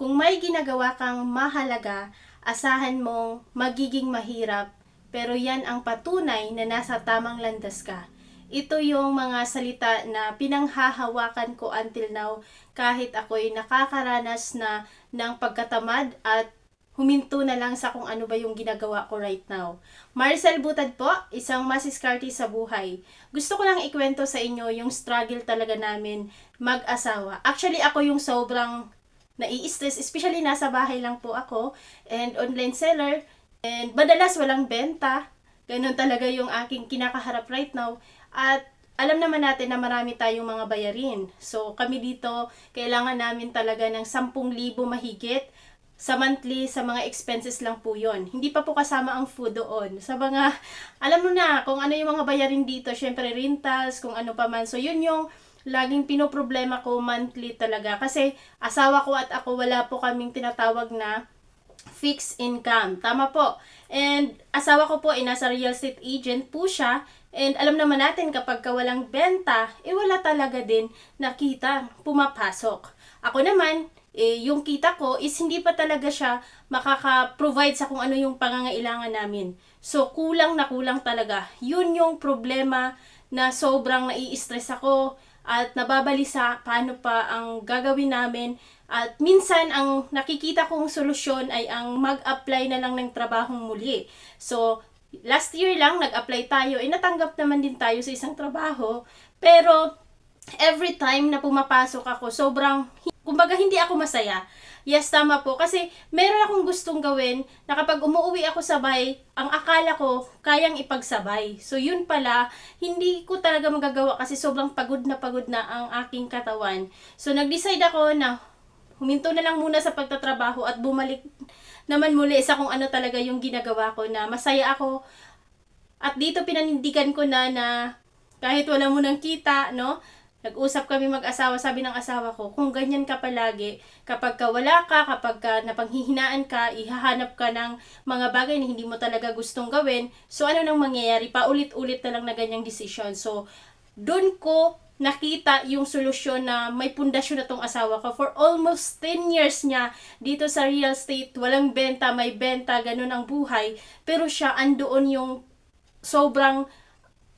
Kung may ginagawa kang mahalaga, asahan mong magiging mahirap, pero yan ang patunay na nasa tamang landas ka. Ito yung mga salita na pinanghahawakan ko until now kahit ako'y nakakaranas na ng pagkatamad at huminto na lang sa kung ano ba yung ginagawa ko right now. Marcel Butad po, isang masiskarte sa buhay. Gusto ko lang ikwento sa inyo yung struggle talaga namin mag-asawa. Actually, ako yung sobrang nai-stress, especially nasa bahay lang po ako and online seller and madalas walang benta. Ganun talaga yung aking kinakaharap right now. At alam naman natin na marami tayong mga bayarin. So, kami dito, kailangan namin talaga ng 10,000 mahigit sa monthly, sa mga expenses lang po yon. Hindi pa po kasama ang food doon. Sa mga, alam mo na, kung ano yung mga bayarin dito, syempre rentals, kung ano pa man. So, yun yung laging pinoproblema ko monthly talaga. Kasi asawa ko at ako, wala po kaming tinatawag na fixed income. Tama po. And asawa ko po ay nasa real estate agent po siya. And alam naman natin kapag ka walang benta, eh wala talaga din nakita pumapasok. Ako naman, eh, yung kita ko is hindi pa talaga siya makaka-provide sa kung ano yung pangangailangan namin. So, kulang na kulang talaga. Yun yung problema na sobrang nai-stress ako at nababalisa paano pa ang gagawin namin. At minsan, ang nakikita kong solusyon ay ang mag-apply na lang ng trabahong muli. So, last year lang, nag-apply tayo. Eh, natanggap naman din tayo sa isang trabaho. Pero, every time na pumapasok ako, sobrang kumbaga hindi ako masaya. Yes, tama po. Kasi meron akong gustong gawin na kapag umuwi ako sabay, ang akala ko kayang ipagsabay. So yun pala, hindi ko talaga magagawa kasi sobrang pagod na pagod na ang aking katawan. So nag-decide ako na huminto na lang muna sa pagtatrabaho at bumalik naman muli sa kung ano talaga yung ginagawa ko na masaya ako. At dito pinanindigan ko na na kahit wala mo nang kita, no? Nag-usap kami mag-asawa, sabi ng asawa ko, kung ganyan ka palagi, kapag ka wala ka, kapag ka napanghihinaan ka, ihahanap ka ng mga bagay na hindi mo talaga gustong gawin, so ano nang mangyayari? Paulit-ulit na lang na ganyang decision. So, doon ko nakita yung solusyon na may pundasyon na tong asawa ko. For almost 10 years niya dito sa real estate, walang benta, may benta, ganun ang buhay. Pero siya, andoon yung sobrang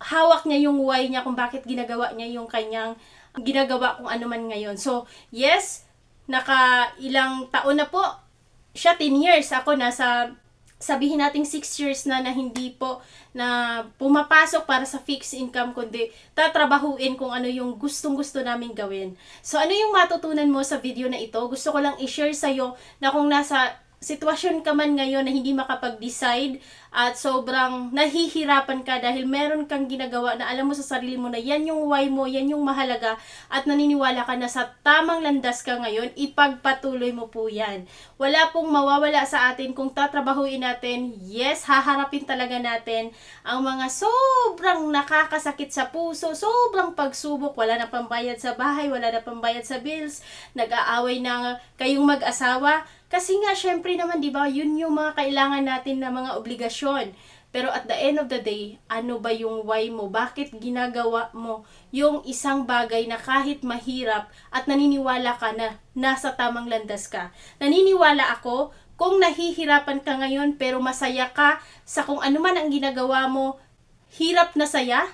hawak niya yung why niya kung bakit ginagawa niya yung kanyang ginagawa kung ano man ngayon. So, yes, naka ilang taon na po siya 10 years. Ako nasa sabihin nating 6 years na na hindi po na pumapasok para sa fixed income kundi tatrabahuin kung ano yung gustong gusto namin gawin. So ano yung matutunan mo sa video na ito? Gusto ko lang i-share sa iyo na kung nasa sitwasyon ka man ngayon na hindi makapag-decide at sobrang nahihirapan ka dahil meron kang ginagawa na alam mo sa sarili mo na yan yung why mo, yan yung mahalaga at naniniwala ka na sa tamang landas ka ngayon, ipagpatuloy mo po yan. Wala pong mawawala sa atin kung tatrabahuin natin. Yes, haharapin talaga natin ang mga sobrang nakakasakit sa puso, sobrang pagsubok, wala na pambayad sa bahay, wala na pambayad sa bills, nag-aaway na kayong mag-asawa, kasi nga, syempre naman, di ba, yun yung mga kailangan natin na mga obligasyon. Pero at the end of the day, ano ba yung why mo? Bakit ginagawa mo yung isang bagay na kahit mahirap at naniniwala ka na nasa tamang landas ka? Naniniwala ako kung nahihirapan ka ngayon pero masaya ka sa kung ano man ang ginagawa mo, hirap na saya?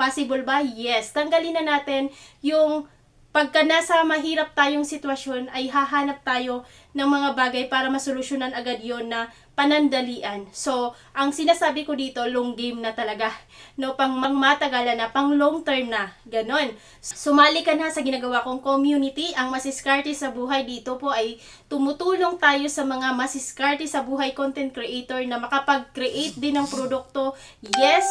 Possible ba? Yes. Tanggalin na natin yung pagka nasa mahirap tayong sitwasyon ay hahanap tayo ng mga bagay para masolusyonan agad yon na panandalian. So, ang sinasabi ko dito, long game na talaga. No, pang matagalan na, pang long term na. Ganon. Sumali ka na sa ginagawa kong community. Ang masiskarte sa buhay dito po ay tumutulong tayo sa mga masiskarte sa buhay content creator na makapag-create din ng produkto. Yes,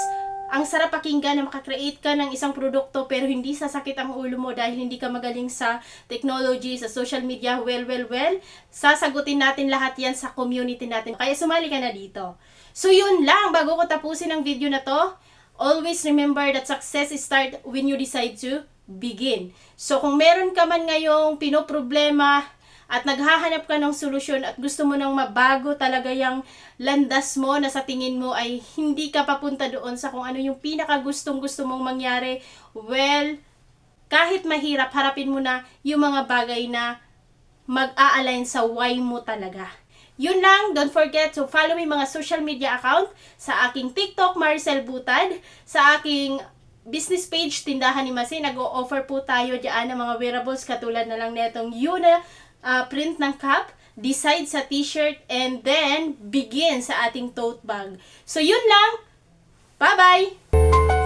ang sarap pakinggan na makakreate ka ng isang produkto pero hindi sasakit ang ulo mo dahil hindi ka magaling sa technology, sa social media, well, well, well, sasagutin natin lahat yan sa community natin. Kaya sumali ka na dito. So yun lang, bago ko tapusin ang video na to, always remember that success start when you decide to begin. So kung meron ka man ngayong pinoproblema, at naghahanap ka ng solusyon at gusto mo nang mabago talaga yung landas mo na sa tingin mo ay hindi ka papunta doon sa kung ano yung pinaka gustong gusto mong mangyari, well, kahit mahirap, harapin mo na yung mga bagay na mag-a-align sa why mo talaga. Yun lang, don't forget to follow my mga social media account. Sa aking TikTok, Maricel Butad, sa aking business page, Tindahan ni Masi, nag-o-offer po tayo diyan ng mga wearables katulad na lang netong Yuna ah, print ng cup, decide sa t-shirt, and then begin sa ating tote bag. So yun lang, bye-bye!